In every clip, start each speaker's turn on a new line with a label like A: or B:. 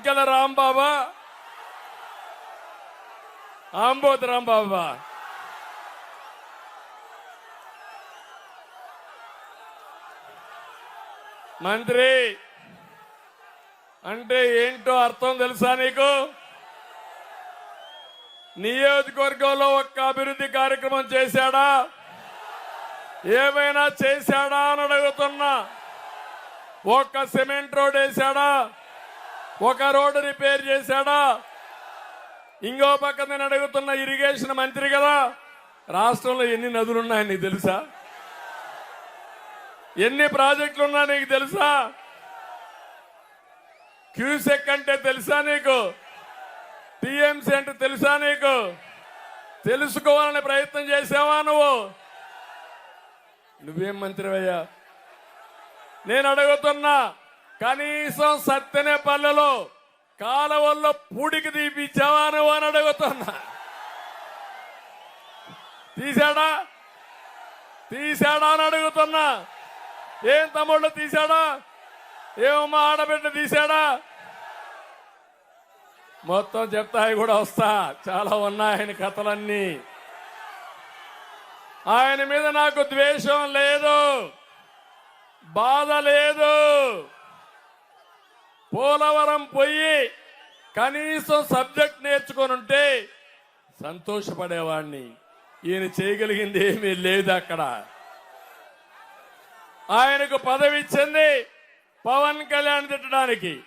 A: అంకెల రాంబాబా రామ్ రాంబాబా మంత్రి అంటే ఏంటో అర్థం తెలుసా నీకు? నియోజకవర్గంలో ఒక్క అభివృద్ధి కార్యక్రమం చేశాడా? ఏమైనా చేశాడా అని అడుగుతున్నా. ఒక్క సిమెంట్ రోడ్ వేశాడా? ఒక రోడ్డు రిపేర్ చేశాడా? ఇంకో పక్క నేను అడుగుతున్న ఇరిగేషన్ మంత్రి కదా రాష్ట్రంలో ఎన్ని నదులు ఉన్నాయని నీకు తెలుసా? ఎన్ని ప్రాజెక్టులు ఉన్నాయి నీకు తెలుసా? క్యూసెక్ అంటే తెలుసా నీకు? టీఎంసీ అంటే తెలుసా నీకు? తెలుసుకోవాలని ప్రయత్నం చేసావా నువ్వు? నువ్వేం మంత్రివయ్యా? నేను అడుగుతున్నా కనీసం సత్తెనే పల్లెలో కాలవల్లో పూడికి తీపిచ్చావా నువ్వు అని అడుగుతున్నా. తీశాడా? తీశాడా అని అడుగుతున్నా. ఏం తమ్ముళ్ళు తీశాడా? ఏమమ్మా ఆడబిడ్డ తీశాడా? మొత్తం చెప్తాయి కూడా వస్తా. చాలా ఉన్నాయి ఆయన కథలన్నీ. ఆయన మీద నాకు ద్వేషం లేదు బాధ లేదు. పోలవరం పోయి కనీసం సబ్జెక్ట్ నేర్చుకొని ఉంటే సంతోషపడేవాడిని ఈయన చేయగలిగింది ఏమీ లేదు అక్కడ. ఆయనకు పదవి ఇచ్చింది పవన్ కళ్యాణ్ తిట్టడానికి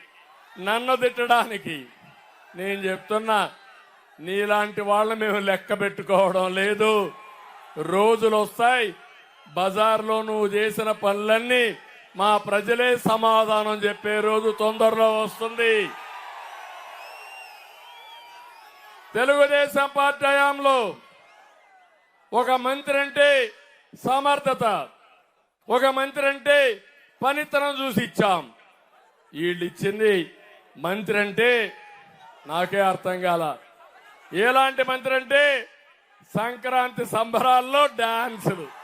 A: నన్ను తిట్టడానికి. నేను చెప్తున్నా నీలాంటి వాళ్ళని మేము లెక్క పెట్టుకోవడం లేదు. రోజులు వస్తాయి బజార్లో నువ్వు చేసిన పనులన్నీ మా ప్రజలే సమాధానం చెప్పే రోజు తొందరలో వస్తుంది. తెలుగుదేశం పార్టీ హయాంలో ఒక మంత్రి అంటే సమర్థత ఒక మంత్రి అంటే పనితనం చూసి ఇచ్చాం. వీళ్ళు ఇచ్చింది మంత్రి అంటే నాకే అర్థం కాల. ఎలాంటి మంత్రి అంటే సంక్రాంతి సంబరాల్లో డాన్సులు.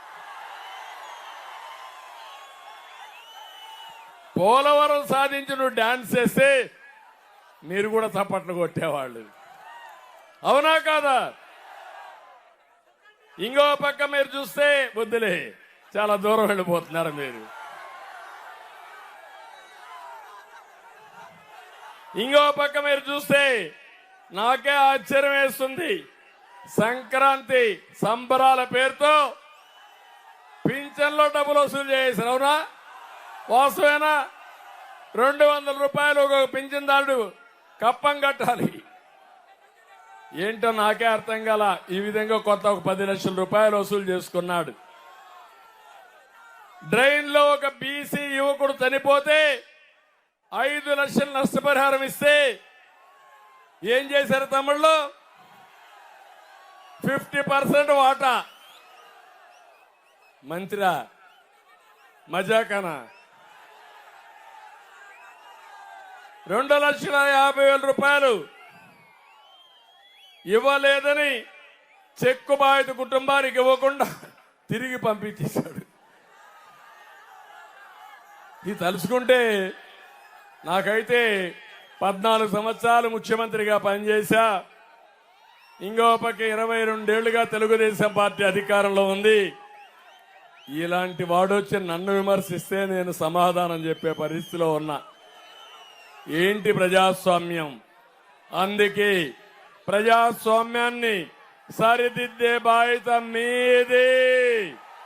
A: పోలవరం సాధించి నువ్వు డాన్స్ చేస్తే మీరు కూడా చప్పట్లు కొట్టేవాళ్ళు. అవునా కాదా? ఇంకో పక్క మీరు చూస్తే బుద్ధులే చాలా దూరం వెళ్ళిపోతున్నారు మీరు. ఇంకో పక్క మీరు చూస్తే నాకే ఆశ్చర్యం వేస్తుంది. సంక్రాంతి సంబరాల పేరుతో పింఛన్లో డబ్బులు వసూలు చేశారు అవునా? వాస్తవేనా రెండు వందల రూపాయలు ఒక పింఛన్దారుడు కప్పం కట్టాలి. ఏంటో నాకే అర్థం కాల. ఈ విధంగా కొత్త ఒక పది లక్షల రూపాయలు వసూలు చేసుకున్నాడు. డ్రైన్లో ఒక బీసీ యువకుడు చనిపోతే ఐదు లక్షల నష్టపరిహారం ఇస్తే ఏం చేశారు తమిళ్ళు ఫిఫ్టీ పర్సెంట్ వాటా. మంత్రా మజాకనా? రెండు లక్షల యాభై వేల రూపాయలు ఇవ్వలేదని చెక్కు బాధిత కుటుంబానికి ఇవ్వకుండా తిరిగి పంపించేశాడు. ఇది తలుచుకుంటే నాకైతే పద్నాలుగు సంవత్సరాలు ముఖ్యమంత్రిగా పనిచేశా. ఇంకో పక్క ఇరవై రెండేళ్ళుగా తెలుగుదేశం పార్టీ అధికారంలో ఉంది. ఇలాంటి వాడొచ్చి నన్ను విమర్శిస్తే నేను సమాధానం చెప్పే పరిస్థితిలో ఉన్నా. ఏంటి ప్రజాస్వామ్యం? అందుకే ప్రజాస్వామ్యాన్ని సరిదిద్దే బాధ్యత మీదే.